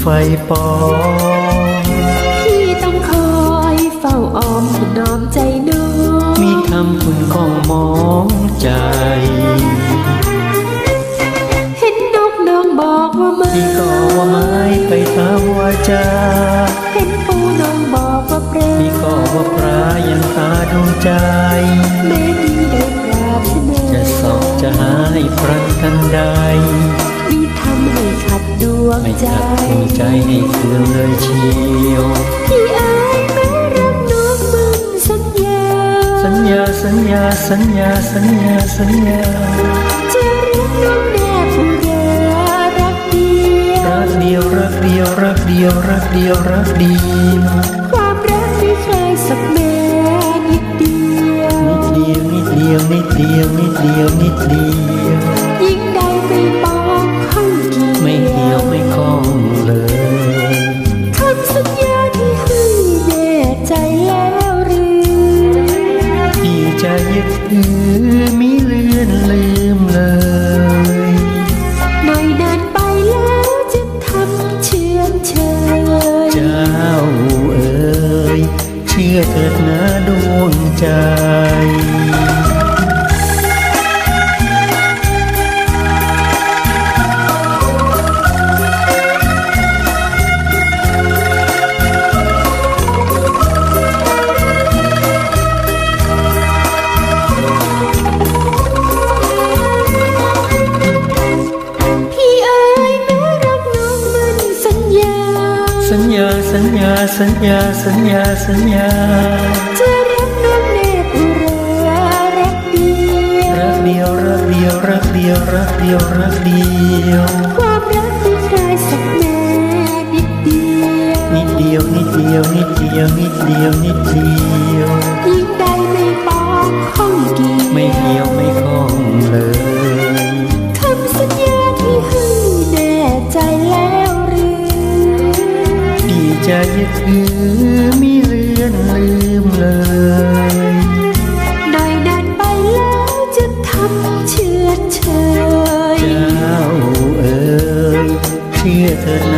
ไฟปองพี่ต้องคอยเฝ้าออมถนอมใจน้องมีคำคุณของมองใจเห็นนกน้องบอกว่ามาที่ก็ว่าไม้ไปตามวาจาเห็นปูน้องบอกว่าเปรที่ก็ว่าปลายังตาดวงใจแม่ดีได้ปราบเสนอจะสอบจะหาให้พรักกันใดมีทำให้ขัดด วงไม่ใจ ขัดดวงใจให้เคืองเลยเชียวพี่อายแม่รักน้องมึงสัญญาสัญญาสัญญาสัญญาสัญญาสัญญาจะรักน้องแนบอุรารักเดียวรักเดียวรักเดียวรักเดียวรักเดียวรักเดียวความรักไม่เคยสักแม้นิดเดียวนิดเดียวนิดเดียวนิดเดียวนิดเดียวนิดเดียว เชื่อเถิดนะดวงใจ สัญญาสัญญาสัญญาสัญญาจะรักน้องแนบอุรารักเดียวรักเดียวรักเดียวรักเดียวรักเดียวรักเดียวความรักที่เคยสักแม้นิดเดียวนิดเดียวนิดเดียวนิดเดียวนิดเดียวนิดเดียวยิ่งใดไม่บอกข้องเกี่ยวไม่เหี่ยวไม่คล้องเลยคำสัญญาที่ให้แน่ใจแล้วหรือพี่ จะยึดถือมิเลือนลืมเลยหน่อยนานไปแล้วจะทำเชื่อเชยเจ้าเอ๋ยเชื่อเถิดนะดวงใจ